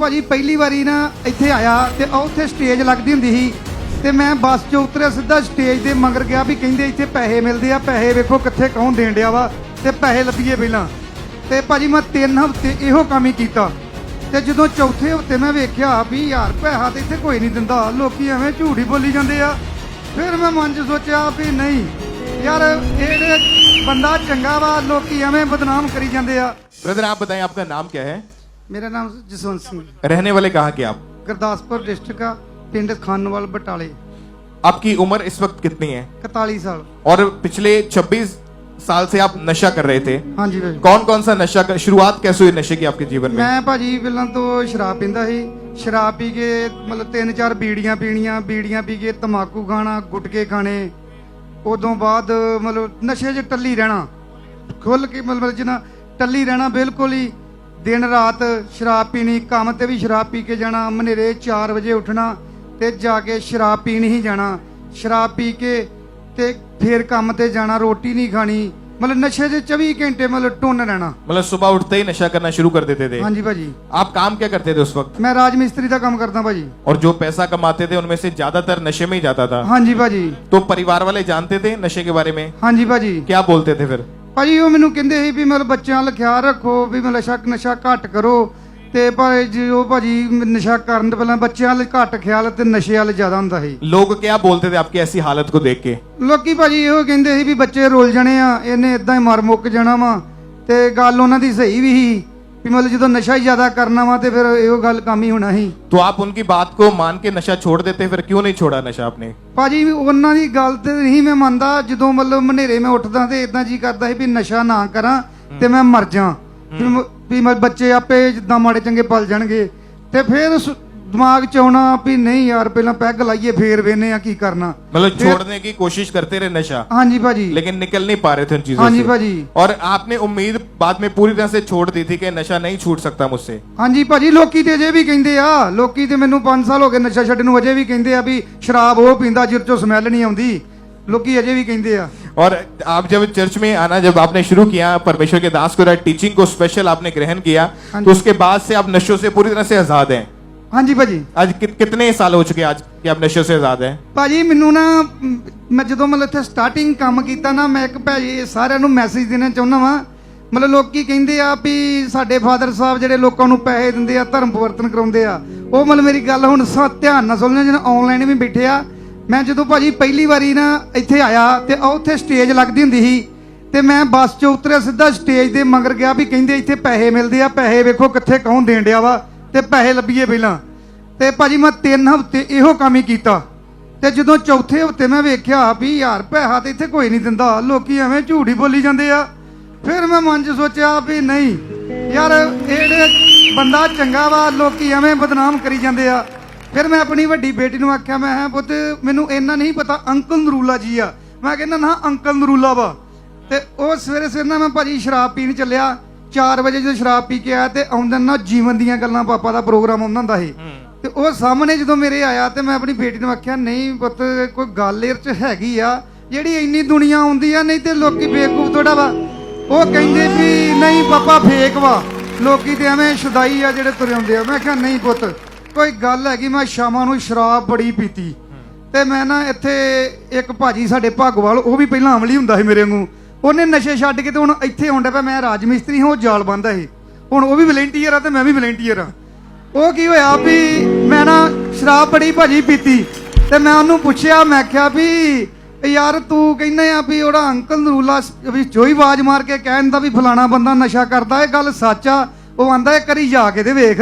ਭਾਜੀ ਪਹਿਲੀ ਵਾਰੀ ਨਾ ਇੱਥੇ ਆਇਆ ਤੇ ਉਹ ਉੱਥੇ ਸਟੇਜ ਲੱਗਦੀ ਹੁੰਦੀ ਸੀ ਤੇ ਮੈਂ ਬੱਸ 'ਚੋਂ ਉਤਰਿਆ ਸਿੱਧਾ ਸਟੇਜ ਦੇ ਮਗਰ ਗਿਆ ਵੀ ਕਹਿੰਦੇ ਇੱਥੇ ਪੈਸੇ ਮਿਲਦੇ ਆ ਪੈਸੇ ਵੇਖੋ ਕਿੱਥੇ ਕੌਣ ਦੇਣ ਡਿਆ ਵਾ ਤੇ ਪੈਸੇ ਲੱਭੀਏ ਪਹਿਲਾਂ ਤੇ ਭਾਜੀ ਮੈਂ ਤਿੰਨ ਹਫ਼ਤੇ ਇਹੋ ਕੰਮ ਹੀ ਕੀਤਾ ਤੇ ਜਦੋਂ ਚੌਥੇ ਹਫ਼ਤੇ ਮੈਂ ਵੇਖਿਆ ਵੀ ਯਾਰ ਪੈਸਾ ਤੇ ਇੱਥੇ ਕੋਈ ਨਹੀਂ ਦਿੰਦਾ ਲੋਕੀ ਐਵੇਂ ਝੂਠ ਹੀ ਬੋਲੀ ਜਾਂਦੇ ਆ ਫਿਰ ਮੈਂ ਮਨ 'ਚ ਸੋਚਿਆ ਵੀ ਨਹੀਂ ਯਾਰ ਇਹ ਬੰਦਾ ਚੰਗਾ ਵਾ ਲੋਕੀ ਐਵੇਂ ਬਦਨਾਮ ਕਰੀ ਜਾਂਦੇ ਆ ब्रदर आप बताएं आपका नाम क्या है ਮੇਰਾ ਨਾਮ ਜਸਵੰਤ ਸਿੰਘ रहने वाले कहाँ के आप ਗੁਰਦਾਸਪੁਰ ਡਿਸਟ੍ਰਿਕਟ ਆ ਪਿੰਡ ਖਾਨਵਾਲ ਬਟਾਲੇ आपकी उम्र इस वक्त कितनी है 41 ਸਾਲ और पिछले 26 साल से आप नशा कर रहे थे ਹਾਂਜੀ ਭਾਜੀ कौन कौन सा नशा कर शुरुआत कैसे हुई नशे की आपके जीवन में ਮੈਂ ਭਾਜੀ ਪਹਿਲਾਂ ਤੋਂ ਸ਼ਰਾਬ ਪੀਂਦਾ ਸੀ ਸ਼ਰਾਬ ਪੀ ਕੇ ਮਤਲਬ ਤਿੰਨ ਚਾਰ ਬੀੜੀਆਂ ਪੀਣੀਆਂ ਬੀੜੀਆਂ ਪੀ ਕੇ ਤਮਾਕੂ ਖਾਣਾ ਗੁਟਕੇ ਖਾਣੇ ਉਦੋਂ ਬਾਅਦ ਮਤਲਬ ਨਸ਼ੇ 'ਚ ਟੱਲੀ ਰਹਿਣਾ ਖੁੱਲ ਕੇ ਮਤਲਬ ਜਿਨਾ ਟੱਲੀ ਰਹਿਣਾ ਬਿਲਕੁਲ ਹੀ ਦਿਨ ਰਾਤ ਸ਼ਰਾਬ ਪੀਣੀ ਕੰਮ ਤੇ ਵੀ ਸ਼ਰਾਬ ਪੀ ਕੇ ਜਾਣਾ ਮਨੇਰੇ 4 ਵਜੇ ਉੱਠਣਾ ਤੇ ਜਾ ਕੇ ਸ਼ਰਾਬ ਪੀਣ ਹੀ ਜਾਣਾ ਸ਼ਰਾਬ ਪੀ ਕੇ ਤੇ ਫੇਰ ਕੰਮ ਤੇ ਜਾਣਾ ਰੋਟੀ ਨਹੀਂ ਖਾਣੀ ਮਤਲਬ ਨਸ਼ੇ 'ਚ 24 ਘੰਟੇ ਮਤਲਬ ਟੁੰਨ ਰਹਿਣਾ मतलब सुबह उठते ही नशा करना शुरू कर देते थे ਹਾਂਜੀ ਭਾਜੀ आप काम क्या करते थे उस वक्त ਮੈਂ ਰਾਜ ਮਿਸਤਰੀ ਦਾ ਕੰਮ ਕਰਦਾ ਭਾਜੀ और जो पैसा कमाते थे उनमें से ज्यादातर नशे में ही जाता था ਹਾਂਜੀ ਭਾਜੀ तो परिवार वाले जानते थे नशे के बारे में ਹਾਂਜੀ ਭਾਜੀ क्या बोलते थे फिर ਭਾਜੀ ਉਹ ਮੈਨੂੰ ਕਹਿੰਦੇ ਸੀ ਵੀ ਮਤਲਬ ਬੱਚਿਆਂ ਵੱਲ ਖਿਆਲ ਰੱਖੋ ਵੀ ਮਤਲਬ ਨਸ਼ਾ ਨਸ਼ਾ ਘੱਟ ਕਰੋ ਤੇ ਪਰ ਜੋ ਭਾਜੀ ਨਸ਼ਾ ਕਰਨ ਤੋਂ ਪਹਿਲਾਂ ਬੱਚਿਆਂ ਵੱਲ ਘੱਟ ਖਿਆਲ ਤੇ ਨਸ਼ੇ ਵੱਲ ਜ਼ਿਆਦਾ ਹੁੰਦਾ ਸੀ लोग क्या बोलते थे आपकी ऐसी हालत को देख के ਲੋਕੀ ਭਾਜੀ ਇਹੋ ਕਹਿੰਦੇ ਸੀ ਵੀ ਬੱਚੇ ਰੁੱਲ ਜਾਣੇ ਆ ਇਹਨੇ ਇਦਾਂ ਹੀ ਮਰ ਮੁੱਕ ਜਾਣਾ ਵਾ ਤੇ ਗੱਲ ਉਹਨਾਂ ਦੀ ਸਹੀ ਵੀ ਸੀ ਵੀ ਮਤਲਬ ਜਦੋਂ ਨਸ਼ਾ ਹੀ ਜ਼ਿਆਦਾ ਕਰਨਾ ਵਾ ਤੇ ਫਿਰ ਇਹੋ ਗੱਲ ਕੰਮ ਹੀ ਹੋਣਾ ਸੀ तो आप उनकी बात को मान के नशा छोड़ देते फिर क्यों नहीं छोड़ा नशा आपने ਭਾਜੀ ਉਹਨਾਂ ਦੀ ਗੱਲ ਤੇ ਨਹੀਂ ਮੈਂ ਮੰਨਦਾ ਜਦੋਂ ਮਤਲਬ ਮਨੇਰੇ ਮੈਂ ਉੱਠਦਾ ਤੇ ਇਦਾਂ ਜੀ ਕਰਦਾ ਸੀ ਵੀ ਨਸ਼ਾ ਨਾ ਕਰਾਂ ਤੇ ਮੈਂ ਮਰ ਜਾ ਵੀ ਮ- ਵੀ ਮੈਂ ਬੱਚੇ ਆਪੇ ਜਿੱਦਾਂ ਮਾੜੇ ਚੰਗੇ ਪਲ ਜਾਣਗੇ ਤੇ ਫਿਰ ਸ- ਦਿਮਾਗ ਚ ਆਉਣਾ ਵੀ ਨਹੀਂ ਯਾਰ ਪਹਿਲਾਂ ਪੈਗ ਲਾਈਏ ਫੇਰ ਵੇਨੇ ਆ ਕੀ ਕਰਨਾ मतलब फिर- छोड़ने की कोशिश करते रहे नशा ਹਾਂਜੀ ਭਾਜੀ लेकिन निकल नहीं पा रहे थे उन चीजों हाँ जी, से भाजी। और आपने उम्मीद बाद में पूरी तरह से छोड़ दी थी कि नशा नहीं छूट सकता मुझसे ਹਾਂਜੀ ਭਾਜੀ ਲੋਕੀ ਤੇ ਅਜੇ ਵੀ ਕਹਿੰਦੇ ਆ ਲੋਕੀ ਤੇ ਮੈਨੂੰ 5 ਸਾਲ ਹੋ ਗਏ ਨਸ਼ਾ ਛੱਡਣ ਨੂੰ ਅਜੇ ਵੀ ਕਹਿੰਦੇ ਆ ਵੀ ਸ਼ਰਾਬ ਉਹ ਪੀਂਦਾ ਜਿਰ ਚੋਂ ਸਮੈਲ ਨਹੀਂ ਆਉਂਦੀ ਲੋਕੀ ਅਜੇ ਵੀ ਕਹਿੰਦੇ ਆ और आप जब चर्च में आना जब आपने शुरू किया परमेश्वर के दास को टीचिंग को स्पेशल आपने ग्रहण किया हाँ तो जी। उसके बाद से आप नशों से पूरी तरह से आजाद हैं ਹਾਂਜੀ ਭਾਜੀ आज कि, कितने साल हो चुके हैं आज कि आप नशों से आजाद हैं ਭਾਜੀ ਮੈਨੂੰ ਨਾ ਮ, ਮੈਂ ਜਦੋਂ ਮਤਲਬ ਇੱਥੇ ਸਟਾਰਟਿੰਗ ਕੰਮ ਕੀਤਾ ਨਾ ਮੈਂ ਇੱਕ ਭਾਜੀ ਸਾਰਿਆਂ ਨੂੰ ਮੈਸੇਜ ਦੇਣਾ ਚਾਹੁੰਦਾ ਵਾਂ ਮਤਲਬ ਲੋਕੀ ਕਹਿੰਦੇ ਆ ਵੀ ਸਾਡੇ ਫਾਦਰ ਸਾਹਿਬ ਜਿਹੜੇ ਲੋਕਾਂ ਨੂੰ ਪੈਸੇ ਦਿੰਦੇ ਆ ਧਰਮ ਪਰਿਵਰਤਨ ਕਰਾਉਂਦੇ ਆ ਉਹ ਮਤਲਬ ਮੇਰੀ ਗੱਲ ਹੁਣ ਸਾ ਧਿਆਨ ਨਾਲ ਸੁਣਨਾ ਜਿਹਨਾਂ ਆਨਲਾਈਨ ਵੀ ਬੈਠੇ ਆ ਮੈਂ ਜਦੋਂ ਭਾਜੀ ਪਹਿਲੀ ਵਾਰੀ ਨਾ ਇੱਥੇ ਆਇਆ ਤੇ ਉਹ ਉੱਥੇ ਸਟੇਜ ਲੱਗਦੀ ਹੁੰਦੀ ਸੀ ਤੇ ਮੈਂ ਬੱਸ 'ਚੋਂ ਉਤਰਿਆ ਸਿੱਧਾ ਸਟੇਜ ਦੇ ਮਗਰ ਗਿਆ ਵੀ ਕਹਿੰਦੇ ਇੱਥੇ ਪੈਸੇ ਮਿਲਦੇ ਆ ਪੈਸੇ ਵੇਖੋ ਕਿੱਥੇ ਕੌਣ ਦੇਣ ਡਿਆ ਵਾ ਤੇ ਪੈਸੇ ਲੱਭੀਏ ਪਹਿਲਾਂ। ਤੇ ਭਾਜੀ ਮੈਂ ਤਿੰਨ ਹਫ਼ਤੇ ਇਹੋ ਕੰਮ ਹੀ ਕੀਤਾ। ਤੇ ਜਦੋਂ ਚੌਥੇ ਹਫ਼ਤੇ ਮੈਂ ਵੇਖਿਆ ਵੀ ਯਾਰ ਪੈਸਾ ਤੇ ਇੱਥੇ ਕੋਈ ਨਹੀਂ ਦਿੰਦਾ। ਲੋਕੀ ਐਵੇਂ ਝੂਠ ਹੀ ਬੋਲੀ ਜਾਂਦੇ ਆ। ਫਿਰ ਮੈਂ ਮਨ 'ਚ ਸੋਚਿਆ ਵੀ ਨਹੀਂ, ਯਾਰ ਇਹ ਬੰਦਾ ਚੰਗਾ ਵਾ, ਲੋਕੀ ਐਵੇਂ ਬਦਨਾਮ ਕਰੀ ਜਾਂਦੇ ਆ। ਫਿਰ ਮੈਂ ਆਪਣੀ ਵੱਡੀ ਬੇਟੀ ਨੂੰ ਆਖਿਆ, ਮੈਂ ਹਾਂ ਪੁੱਤ, ਮੈਨੂੰ ਇੰਨਾ ਨਹੀਂ ਪਤਾ ਅੰਕਲ ਨਰੂਲਾ ਜੀ ਆ। ਮੈਂ ਕਹਿੰਦਾ ਨਾ ਅੰਕਲ ਨਰੂਲਾ ਵਾ। ਤੇ ਉਹ ਸਵੇਰੇ ਸਵੇਰੇ ਨਾ ਮੈਂ ਭਾਜੀ ਸ਼ਰਾਬ ਪੀਣ ਚੱਲਿਆ। 4 ਵਜੇ ਜਦੋਂ ਸ਼ਰਾਬ ਪੀ ਕੇ ਆਇਆ ਤੇ ਆਉਂਦਾ ਨਾ ਜੀਵਨ ਦੀਆਂ ਗੱਲਾਂ ਪਾਪਾ ਦਾ ਪ੍ਰੋਗਰਾਮ ਆਉਂਦਾ ਹੁੰਦਾ ਸੀ। ਤੇ ਉਹ ਸਾਹਮਣੇ ਜਦੋਂ ਮੇਰੇ ਆਇਆ ਤੇ ਮੈਂ ਆਪਣੀ ਬੇਟੀ ਨੂੰ ਆਖਿਆ ਨਹੀਂ ਪੁੱਤ ਕੋਈ ਗੱਲ ਇਹ ਚ ਹੈਗੀ ਆ। ਜਿਹੜੀ ਇੰਨੀ ਦੁਨੀਆ ਆਉਂਦੀ ਆ ਨਹੀਂ ਤੇ ਲੋਕੀ ਬੇਵਕੂਫ ਥੋੜਾ ਵਾ। ਉਹ ਕਹਿੰਦੇ ਵੀ ਨਹੀਂ ਪਾਪਾ ਫੇਕ ਵਾ। ਲੋਕੀ ਤੇ ਐਵੇਂ ਸ਼ੁਦਾਈ ਆ ਜਿਹੜੇ ਤੁਰੇ ਆਉਂਦੇ ਆ। ਮੈਂ ਕਿਹਾ ਨਹੀਂ ਪੁੱਤ ਕੋਈ ਗੱਲ ਹੈਗੀ। ਮੈਂ ਸ਼ਾਮਾਂ ਨੂੰ ਸ਼ਰਾਬ ਬੜੀ ਪੀਤੀ। ਤੇ ਮੈਂ ਨਾ ਇੱਥੇ ਇੱਕ ਭਾਜੀ ਸਾਡੇ ਭਾਗਵਾਲ ਉਹ ਵੀ ਪਹਿਲਾਂ ਅਮਲੀ ਹੁੰਦਾ ਸੀ ਮੇਰੇ ਵਾਂਗੂ। ਉਹਨੇ ਨਸ਼ੇ ਛੱਡ ਕੇ ਤੇ ਹੁਣ ਇੱਥੇ ਆਉਂਦਾ ਪਿਆ, ਮੈਂ ਰਾਜ ਮਿਸਤਰੀ ਹਾਂ, ਉਹ ਜਾਲ ਬੰਦਾ ਸੀ ਹੁਣ ਉਹ ਵੀ ਵਲੰਟੀਅਰ ਆ ਤੇ ਮੈਂ ਵੀ ਵਲੰਟੀਅਰ ਆ। ਉਹ ਕੀ ਹੋਇਆ ਵੀ ਮੈਂ ਨਾ ਸ਼ਰਾਬ ਬੜੀ ਭਾਜੀ ਪੀਤੀ ਤੇ ਮੈਂ ਉਹਨੂੰ ਪੁੱਛਿਆ, ਮੈਂ ਕਿਹਾ ਵੀ ਯਾਰ ਤੂੰ ਕਹਿੰਦਾ ਆ ਵੀ ਉਹਦਾ ਅੰਕਲ ਨਰੂਲਾ ਵੀ ਜੋਈ ਆਵਾਜ਼ ਮਾਰ ਕੇ ਕਹਿੰਦਾ ਵੀ ਫਲਾਣਾ ਬੰਦਾ ਨਸ਼ਾ ਕਰਦਾ, ਇਹ ਗੱਲ ਸੱਚ ਆ। ਉਹ ਆਂਦਾ ਇਹ ਕਰੀ ਜਾ ਕੇ ਤੇ ਵੇਖ।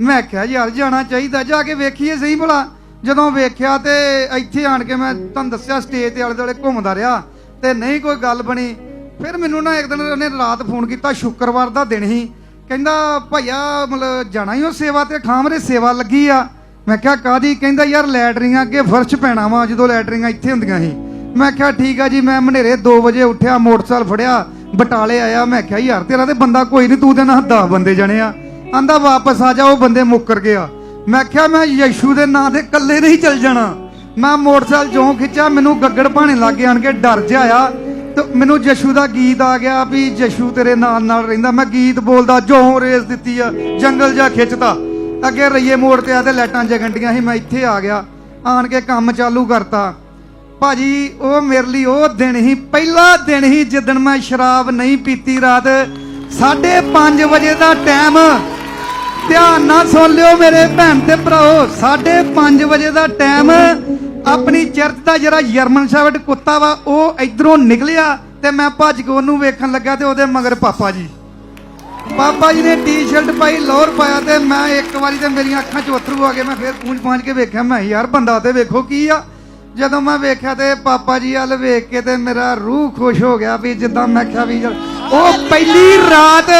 ਮੈਂ ਕਿਹਾ ਯਾਰ ਜਾਣਾ ਚਾਹੀਦਾ, ਜਾ ਕੇ ਵੇਖੀਏ ਸਹੀ ਭਲਾ। ਜਦੋਂ ਵੇਖਿਆ ਤੇ ਇੱਥੇ ਆਣ ਕੇ ਮੈਂ ਤੁਹਾਨੂੰ ਦੱਸਿਆ ਸਟੇਜ ਤੇ ਆਲੇ ਦੁਆਲੇ ਘੁੰਮਦਾ ਰਿਹਾ। ਤੇ ਨਹੀਂ ਕੋਈ ਗੱਲ ਬਣੀ। ਫਿਰ ਮੈਨੂੰ ਨਾ ਇੱਕ ਦਿਨ ਉਹਨੇ ਰਾਤ ਫੋਨ ਕੀਤਾ, ਸ਼ੁੱਕਰਵਾਰ ਦਾ ਦਿਨ ਹੀ। ਕਹਿੰਦਾ, ਭਈਆ, ਮਤਲਬ ਜਾਣਾ ਹੀ ਉਹ ਸੇਵਾ ਤੇ? ਖਾਮਰੇ ਸੇਵਾ ਲੱਗੀ ਆ। ਮੈਂ ਕਿਹਾ ਕਾਦੀ ਕਹਿੰਦਾ, ਯਾਰ ਲੈਟਰਿੰਗਾਂ ਅੱਗੇ ਫਰਸ਼ ਪੈਣਾ ਵਾ, ਜਦੋਂ ਲੈਟਰਿੰਗਾਂ ਇੱਥੇ ਹੁੰਦੀਆਂ ਸੀ। ਮੈਂ ਕਿਹਾ, ਠੀਕ ਆ ਜੀ, ਮੈਂ ਮਨੇਰੇ 2 ਵਜੇ ਉੱਠਿਆ, ਮੋਟਰਸਾਈਕਲ ਫੜਿਆ, ਬਟਾਲੇ ਆਇਆ। ਮੈਂ ਕਿਹਾ, ਯਾਰ, ਤੇਰਾ ਤੇ ਬੰਦਾ ਕੋਈ ਨਹੀਂ, ਤੂੰ ਤੇ ਨਾ 10 ਬੰਦੇ ਜਣੇ ਆ। ਆਂਦਾ, ਵਾਪਸ ਆ ਜਾ। ਉਹ ਬੰਦੇ ਮੁੱਕਰ ਗਿਆ। ਮੈਂ ਕਿਹਾ, ਮੈਂ ਯਸ਼ੂ ਦੇ ਨਾਂ ਤੇ ਇਕੱਲੇ ਨਹੀਂ ਚੱਲ ਜਾਣਾ। ਮੈਂ ਮੋਟਰਸਾਈਕਲ ਚੋਂ ਖਿੱਚਿਆ, ਮੈਨੂੰ ਗੱਗੜ ਭਾਣੇ ਲੱਗੇ ਆਣ ਕੇ ਡਰ ਜਿਹਾ ਆ ਤੇ ਮੈਨੂੰ ਜਸ਼ੂ ਦਾ ਗੀਤ ਆ ਗਿਆ ਵੀ ਜਸ਼ੂ ਤੇਰੇ ਨਾਲ ਨਾਲ ਰਹਿੰਦਾ। ਮੈਂ ਗੀਤ ਬੋਲਦਾ, ਜੋ ਰੇਸ ਦਿੱਤੀ ਆ, ਜੰਗਲ ਜਾ ਖਿੱਚਦਾ ਅੱਗੇ ਰਈਏ ਮੋੜ ਤੇ ਆ ਤੇ ਲਾਈਟਾਂ ਜਗੰਡੀਆਂ ਸੀ, ਮੈਂ ਇੱਥੇ ਆ ਗਿਆ। ਆਣ ਕੇ ਕੰਮ ਚਾਲੂ ਕਰਤਾ। ਭਾਜੀ, ਉਹ ਮੇਰੇ ਲਈ ਉਹ ਦਿਨ ਹੀ ਪਹਿਲਾ ਦਿਨ ਹੀ ਜਿੱਦਣ ਮੈਂ ਸ਼ਰਾਬ ਨਹੀਂ ਪੀਤੀ ਰਾਤ। 5:30 ਵਜੇ ਦਾ ਟਾਈਮ। ਧਿਆਨ ਨਾਲ ਸੁਣ ਲਿਓ ਮੇਰੇ ਭੈਣ ਤੇ ਭਰਾਓ 5:30 ਵਜੇ ਦਾ ਟਾਈਮ। ਆਪਣੀ ਚਰਚ ਦਾ ਜਿਹੜਾ ਜਰਮਨ ਸ਼ੈਫਰਡ ਕੁੱਤਾ ਵਾ ਉਹ ਇਧਰੋਂ ਨਿਕਲਿਆ ਤੇ ਮੈਂ ਭੱਜ ਕੇ ਉਹਨੂੰ ਵੇਖਣ ਲੱਗਾ ਤੇ ਉਹਦੇ ਮਗਰ ਪਾਪਾ ਜੀ। ਪਾਪਾ ਜੀ ਨੇ ਟੀ-ਸ਼ਰਟ ਪਾਈ ਲੋਅਰ ਪਾਇਆ ਤੇ ਮੈਂ ਇੱਕ ਵਾਰੀ ਤੇ ਮੇਰੀਆਂ ਅੱਖਾਂ 'ਚ ਅਥਰੂ ਆ ਗਏ। ਮੈਂ ਫੇਰ ਪੂੰਝ ਪਾਂਝ ਕੇ ਵੇਖਿਆ ਮੈਂ ਯਾਰ ਬੰਦਾ ਤੇ ਵੇਖੋ ਕੀ ਆ। ਜਦੋਂ ਮੈਂ ਵੇਖਿਆ ਤੇ ਪਾਪਾ ਜੀ ਵੱਲ ਵੇਖ ਕੇ ਤੇ ਮੇਰਾ ਰੂਹ ਖੁਸ਼ ਹੋ ਗਿਆ ਵੀ ਜਿੱਦਾਂ ਮੈਂ ਕਿਹਾ ਵੀ ਯਾਰ, ਉਹ ਪਹਿਲੀ ਰਾਤ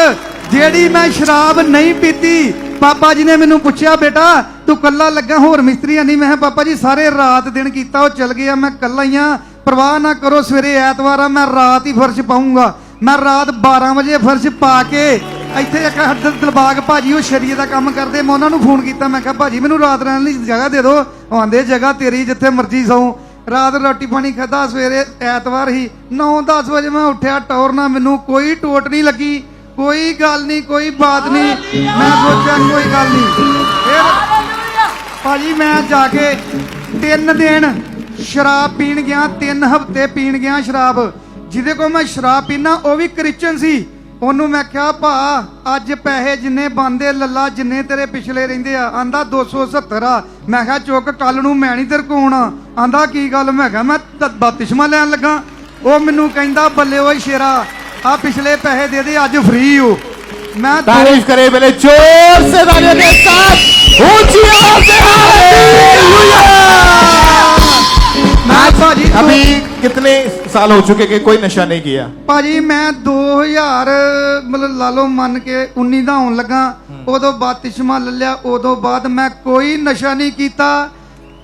ਜਿਹੜੀ ਮੈਂ ਸ਼ਰਾਬ ਨਹੀਂ ਪੀਤੀ ਪਾਪਾ ਜੀ ਨੇ ਮੈਨੂੰ ਪੁੱਛਿਆ, ਬੇਟਾ, ਤੂੰ ਕੱਲਾ ਲੱਗਾ, ਹੋਰ ਮਿਸਤਰੀ ਨਹੀਂ। ਮੈਂ ਪਾਪਾ ਜੀ, ਸਾਰੇ ਰਾਤ ਦਿਨ ਕੀਤਾ, ਉਹ ਚਲ ਗਿਆ, ਮੈਂ ਕੱਲਾ ਹੀ ਆ ਪਰਵਾਹ ਨਾ ਕਰੋ, ਸਵੇਰੇ ਐਤਵਾਰ ਆ, ਮੈਂ ਰਾਤ ਹੀ ਫਰਸ਼ ਪਾਉਂਗਾ ਮੈਂ ਰਾਤ 12 ਵਜੇ ਫਰਸ਼ ਪਾ ਕੇ ਇੱਥੇ ਇੱਕ ਹਰਦਰ ਦਿਲਬਾਗ ਭਾਜੀ, ਉਹ ਸ਼ਰੀਏ ਦਾ ਕੰਮ ਕਰਦੇ, ਮੈਂ ਉਹਨਾਂ ਨੂੰ ਫੋਨ ਕੀਤਾ, ਮੈਂ ਕਿਹਾ, ਭਾਜੀ, ਮੈਨੂੰ ਰਾਤ ਰਹਿਣ ਲਈ ਜਗ੍ਹਾ ਦੇ ਦਿਓ। ਉਹ ਆਂਦੇ, ਜਗ੍ਹਾ ਤੇਰੀ ਜਿੱਥੇ ਮਰਜ਼ੀ ਸੌਂ। ਰਾਤ ਰੋਟੀ ਪਾਣੀ ਖਾਦਾ ਸਵੇਰੇ ਐਤਵਾਰ ਹੀ 9-10 ਵਜੇ ਮੈਂ ਉੱਠਿਆ, ਟੌਰ ਨਾਲ ਮੈਨੂੰ ਕੋਈ ਟੋਟ ਨਹੀਂ ਲੱਗੀ। ਕੋਈ ਗੱਲ ਨਹੀਂ, ਕੋਈ ਬਾਤ ਨਹੀਂ। ਮੈਂ ਸੋਚਿਆ ਕੋਈ ਗੱਲ ਨਹੀਂ। ਫਿਰ ਭਾਜੀ ਮੈਂ ਜਾ ਕੇ ਤਿੰਨ ਦਿਨ ਸ਼ਰਾਬ ਪੀਣ ਗਿਆ, ਤਿੰਨ ਹਫ਼ਤੇ ਪੀਣ ਗਿਆ ਸ਼ਰਾਬ। ਜਿਹਦੇ ਕੋਲ ਮੈਂ ਸ਼ਰਾਬ ਪੀਣਾ ਉਹ ਵੀ ਕ੍ਰਿਸਚਨ ਸੀ। ਉਹਨੂੰ ਮੈਂ ਕਿਹਾ, ਭਾ, ਅੱਜ ਪੈਸੇ ਜਿੰਨੇ ਬੰਦੇ ਲੱਲਾ, ਜਿੰਨੇ ਤੇਰੇ ਪਿਛਲੇ ਰਹਿੰਦੇ ਆ। ਆਂਦਾ 270 ਆ। ਮੈਂ ਕਿਹਾ, ਚੁੱਕ ਕੱਲ ਨੂੰ ਮੈਂ ਨਹੀਂ ਤੇਰੇ ਕੋਲ ਆਉਣਾ। ਆਂਦਾ, ਕੀ ਗੱਲ? ਮੈਂ ਕਿਹਾ, ਮੈਂ ਤ- ਬਪਤਿਸਮਾ ਲੈਣ ਲੱਗਾ। ਉਹ ਮੈਨੂੰ ਕਹਿੰਦਾ, ਬੱਲੇ ਓਏ ਸ਼ੇਰਾ ਆ ਪਿਛਲੇ ਪੈਸੇ ਦੇ ਦੇ ਅੱਜ ਫ੍ਰੀ ਹੋ। ਮੈਂ ਤਾਰੀਫ ਕਰੇ ਵੇਲੇ ਜ਼ੋਰ ਸੇ ਤਾਲੀਆਂ ਦੇ ਸਾਥ। ਉੱਚੀ ਦੇ ਹਾਲੇਲੂਇਆ ਮੈਂ ਭਾਜੀ ਅਭੀ ਕਿਤਨੇ ਸਾਲ ਹੋ ਚੁੱਕੇ ਕਿ ਕੋਈ ਨਸ਼ਾ ਨਹੀਂ ਕੀਤਾ? ਭਾਜੀ ਮੈਂ 2000 ਮਤਲਬ ਲਾ ਲਓ ਮੰਨ ਕੇ 19 ਦਾ ਹੋਣ ਲੱਗਾ ਉਦੋਂ ਬਾਅਦ ਤਿਸ਼ਮਾ ਲੱਲਿਆ ਉਦੋਂ ਬਾਅਦ ਮੈਂ ਕੋਈ ਨਸ਼ਾ ਨਹੀਂ ਕੀਤਾ।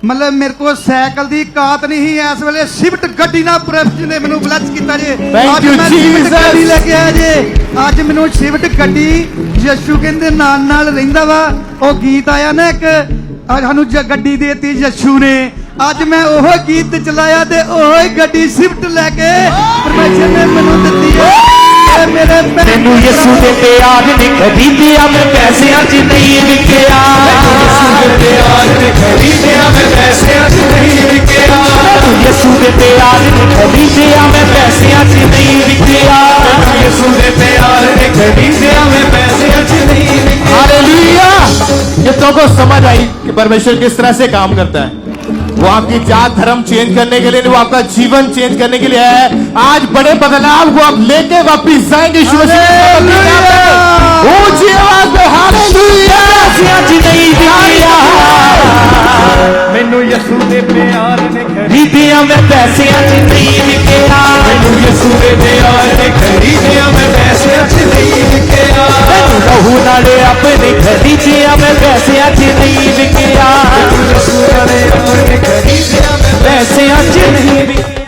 ਮਤਲਬ ਮੇਰੇ ਕੋਲ ਸਾਈਕਲ ਦੀ ਕਾਤ ਨਹੀਂ ਇਸ ਵੇਲੇ ਸ਼ਿਫਟ ਗੱਡੀ ਨਾਲ ਪ੍ਰੈਸ ਨੇ ਮੈਨੂੰ ਬਲੈਸ ਕੀਤਾ ਜੇ। ਅੱਜ ਮੈਂ Jesus. ਗੱਡੀ ਲੈ ਕੇ ਆਇਆ ਜੇ। ਅੱਜ ਮੈਨੂੰ ਸ਼ਿਫਟ ਗੱਡੀ ਯਸ਼ੂ ਕਹਿੰਦੇ ਨਾਲ ਨਾਲ ਰਹਿੰਦਾ ਵਾ। ਉਹ ਗੀਤ ਆਇਆ ਨਾ ਇੱਕ ਅੱਜ ਸਾਨੂੰ ਜ- ਗੱਡੀ ਦੇਤੀ ਯਸ਼ੂ ਨੇ। ਅੱਜ ਮੈਂ ਉਹ ਗੀਤ ਚਲਾਇਆ ਤੇ ਉਹ ਗੱਡੀ ਸ਼ਿਫਟ ਲੈ ਕੇ ਪਰਮੇਸ਼ਰ ਨੇ ਮੈਨੂੰ ਦਿੱਤੀ ਹੈ ਮੈਨੂੰ ਯਿਸੂ ਦੇ ਪਿਆਰ ਨੇ ਖਰੀਦਿਆ ਮੈਂ ਪੈਸਿਆਂ 'ਚ ਨਹੀਂ ਵਿਕਿਆ ਯਿਸੂ ਦੇ ਪਿਆਰ ਨੇ ਖਰੀਦਿਆ ਮੈਂ ਪੈਸਿਆਂ 'ਚ ਨਹੀਂ ਵਿਕਿਆ ਯਿਸੂ ਦੇ ਪਿਆਰ ਨੇ ਖਰੀਦਿਆ ਮੈਂ ਪੈਸਿਆਂ 'ਚ ਨਹੀਂ ਵਿਕਿਆ ਯਿਸੂ ਦੇ ਪਿਆਰ ਨੇ ਖਰੀਦਿਆ ਮੈਂ ਪੈਸਿਆਂ 'ਚ ਨਹੀਂ ਵਿਕਿਆ हालेलुया कितनों को समझ आई कि परमेश्वर किस तरह से काम करता है वो आपकी जात धर्म चेंज करने के लिए नहीं वो आपका जीवन चेंज करने के लिए है आज बड़े बदलाव को आप लेके वापिस जाएंगे यीशु मसीह के नाम में। ऊंची आवाज में हालेलुया ਪੈਸਿਆਂ 'ਚ ਨਹੀਂ ਵਿਕਿਆ ਮੈਨੂੰ ਯਿਸੂ ਦੇ ਪਿਆਰ ਨੇ ਖਰੀਦਿਆ ਮੈਂ ਪੈਸਿਆਂ 'ਚ ਨਹੀਂ ਵਿਕਿਆ ਮੈਨੂੰ ਯਿਸੂ ਦੇ ਪਿਆਰ ਨੇ ਖਰੀਦਿਆ ਮੈਂ ਬਹੂ ਨਾਲੇ ਆਪਣੇ ਖਰੀਦਿਆ ਮੈਂ ਪੈਸਿਆਂ 'ਚ ਨਹੀਂ ਵਿਕਿਆ। ਬਹੂ ਨਾਲੇ ਆਪਣੇ ਖਰੀਦਿਆ ਮੈਂ ਪੈਸਿਆਂ 'ਚ ਨਹੀਂ ਵਿਕਿਆ।